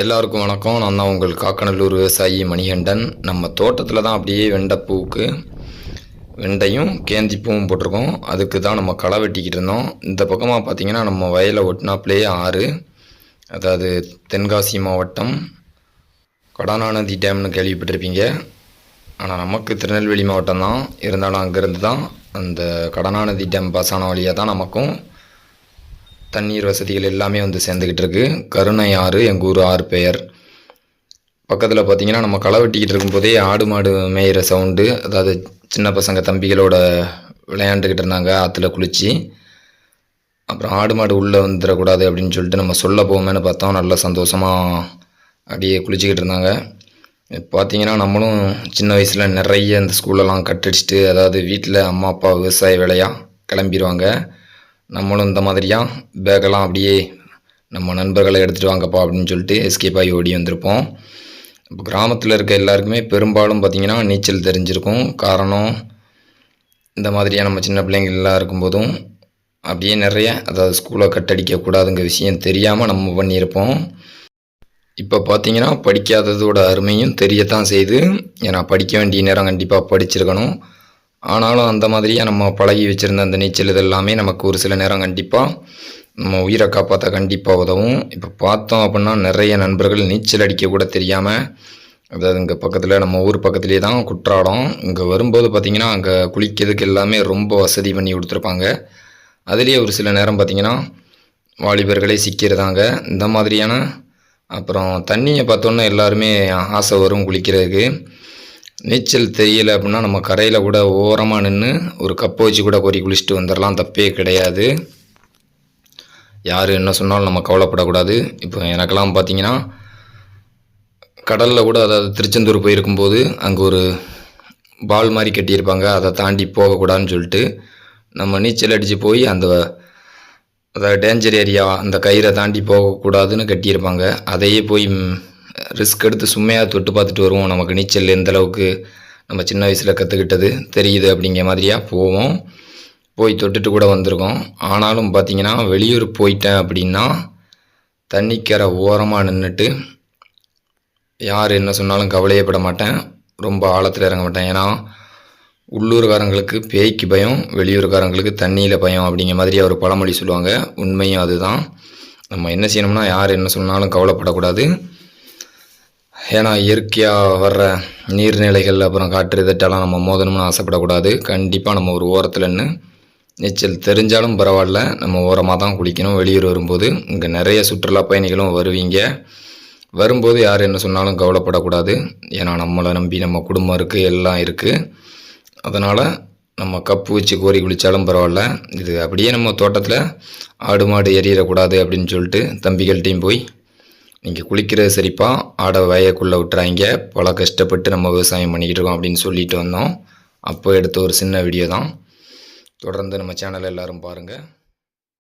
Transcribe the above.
எல்லாருக்கும் வணக்கம். நான் தான் உங்கள் காக்கநல்லூர் விவசாயி மணிகண்டன். நம்ம தோட்டத்தில் தான் அப்படியே வெண்டைப்பூவுக்கு வெண்டையும் கேந்திப்பூவும் போட்டிருக்கோம். அதுக்கு தான் நம்ம களை வெட்டிக்கிட்டு இருந்தோம். இந்த பக்கமாக பார்த்தீங்கன்னா நம்ம வயலை ஒட்டினாப்லேயே ஆறு. அதாவது தென்காசி மாவட்டம் கொடானாநதி டேம்னு கேள்விப்பட்டிருப்பீங்க. ஆனால் நமக்கு திருநெல்வேலி மாவட்டம் தான். இருந்தாலும் அங்கேருந்து தான் அந்த கடனாநதி டேம் பாசான வழியாக தான் நமக்கும் தண்ணீர் வசதிகள் எல்லாமே வந்து சேர்ந்துக்கிட்டு இருக்குது கருணை ஆறு எங்கள் ஊர் ஆறு பெயர். பக்கத்தில் பார்த்திங்கன்னா நம்ம களை வெட்டிக்கிட்டு இருக்கும்போதே ஆடு மாடு மேயிற சவுண்டு அதாவது சின்ன பசங்க தம்பிகளோட விளையாண்டுக்கிட்டு இருந்தாங்க ஆற்றுல குளித்து அப்புறம் ஆடு மாடு உள்ளே வந்துடக்கூடாது அப்படின்னு சொல்லிட்டு நம்ம சொல்ல போவோமேன்னு பார்த்தோம். நல்ல சந்தோஷமாக அப்படியே குளிச்சுக்கிட்டு இருந்தாங்க. பார்த்தீங்கன்னா நம்மளும் சின்ன வயசில் நிறைய இந்த ஸ்கூலெல்லாம் கட்டடிச்சிட்டு அதாவது வீட்டில் அம்மா அப்பா விவசாய வேலையாக கிளம்பிடுவாங்க நம்மளும் இந்த மாதிரியாக பேக்கெல்லாம் அப்படியே நம்ம நண்பர்களை எடுத்துகிட்டு வாங்கப்பா அப்படின்னு சொல்லிட்டு எஸ்கேப் ஆகி ஓடி வந்திருப்போம். இப்போ கிராமத்தில் இருக்க எல்லாருக்குமே பெரும்பாலும் பார்த்திங்கன்னா நீச்சல் தெரிஞ்சிருக்கும். காரணம் இந்த மாதிரியாக நம்ம சின்ன பிள்ளைங்கள்லாம் இருக்கும்போதும் அப்படியே நிறைய அதாவது ஸ்கூலை கட்டடிக்கக்கூடாதுங்கிற விஷயம் தெரியாமல் நம்ம பண்ணியிருப்போம். இப்போ பார்த்தீங்கன்னா படிக்காததோட அருமையும் தெரியத்தான் செய்யுது ஏன்னா படிக்க வேண்டிய நேரம் கண்டிப்பாக படிச்சிருக்கணும். ஆனாலும் அந்த மாதிரியே நம்ம பழகி வச்சுருந்த அந்த நீச்சல் இதெல்லாமே நமக்கு ஒரு சில நேரம் கண்டிப்பாக நம்ம உயிரை காப்பாற்ற கண்டிப்பாக உதவும். இப்போ பார்த்தோம் அப்படின்னா நிறைய நண்பர்கள் நீச்சல் அடிக்க கூட தெரியாமல் அதாவது இங்கே பக்கத்தில் நம்ம ஊர் பக்கத்துலேயே தான் குற்றாடம் இங்கே வரும்போது பார்த்திங்கன்னா அங்கே குளிக்கிறதுக்கு எல்லாமே ரொம்ப வசதி பண்ணி கொடுத்துருப்பாங்க. அதுலேயே ஒரு சில நேரம் பார்த்திங்கன்னா வாலிபர்களே சிக்கிறதாங்க இந்த மாதிரியான அப்புறம் தண்ணியை பார்த்தோன்னே எல்லாருமே ஆசை வரும் குளிக்கிறதுக்கு. நீச்சல் தெரியல அப்படின்னா நம்ம கரையில் கூட ஓரமாக நின்று ஒரு கப்பை வச்சு கூட கோரி குளிச்சுட்டு வந்துடலாம் தப்பே கிடையாது. யார் என்ன சொன்னாலும் நம்ம கவலைப்படக்கூடாது. இப்போ எனக்கெல்லாம் பார்த்தீங்கன்னா கடலில் கூட அதாவது திருச்செந்தூர் போயிருக்கும்போது அங்கே ஒரு பால் மாதிரி கட்டியிருப்பாங்க. அதை தாண்டி போகக்கூடாதுன்னு சொல்லிட்டு நம்ம நீச்சல் அடித்து போய் அந்த அதாவது டேஞ்சர் ஏரியா அந்த கயிறை தாண்டி போகக்கூடாதுன்னு கட்டியிருப்பாங்க. அதையே போய் ரிஸ்க் எடுத்து சும்மையாக தொட்டு பார்த்துட்டு வருவோம். நமக்கு நீச்சல் எந்த அளவுக்கு நம்ம சின்ன வயசில் கற்றுக்கிட்டது தெரியுது அப்படிங்கிற மாதிரியாக போவோம். போய் தொட்டுட்டு கூட வந்திருக்கோம். ஆனாலும் பார்த்திங்கன்னா வெளியூர் போயிட்டேன் அப்படின்னா தண்ணிக்கரை ஓரமாக நின்றுட்டு யார் என்ன சொன்னாலும் கவலையே பட மாட்டேன். ரொம்ப ஆழத்தில் இறங்க மாட்டேன். ஏன்னா உள்ளூர்காரங்களுக்கு பேய்க்கு பயம் வெளியூர்காரங்களுக்கு தண்ணியில் பயம் அப்படிங்கிற மாதிரி ஒரு பழமொழி சொல்லுவாங்க. உண்மையும் அதுதான். நம்ம என்ன செய்யணும்னா யார் என்ன சொன்னாலும் கவலைப்படக்கூடாது. ஏன்னா இயற்கையாக வர்ற நீர்நிலைகள் அப்புறம் காற்று இதட்டெல்லாம் நம்ம மோதணும்னு ஆசைப்படக்கூடாது. கண்டிப்பாக நம்ம ஒரு ஓரத்தில் நின்று நீச்சல் தெரிஞ்சாலும் பரவாயில்ல நம்ம ஓரமாக தான் குளிக்கணும். வெளியூர் வரும்போது இங்கே நிறைய சுற்றுலா பயணிகளும் வருவீங்க. வரும்போது யார் என்ன சொன்னாலும் கவலைப்படக்கூடாது. ஏன்னா நம்மளை நம்பி நம்ம குடும்பம் இருக்குது எல்லாம் இருக்குது அதனால் நம்ம கப்பு வச்சு கோரி குளித்தாலும் பரவாயில்ல. இது அப்படியே நம்ம தோட்டத்தில் ஆடு மாடு எறியக்கூடாது அப்படின்னு சொல்லிட்டு தம்பிகள்கிட்டையும் போய் நீங்கள் குளிக்கிறது சரிப்பா ஆடை வயக்குள்ளே விட்டுறாங்க பல கஷ்டப்பட்டு நம்ம விவசாயம் பண்ணிக்கிட்டு இருக்கோம் அப்படின்னு சொல்லிட்டு வந்தோம். அப்போ எடுத்த ஒரு சின்ன வீடியோ தான் தொடர்ந்து நம்ம சேனலை எல்லோரும் பாருங்கள்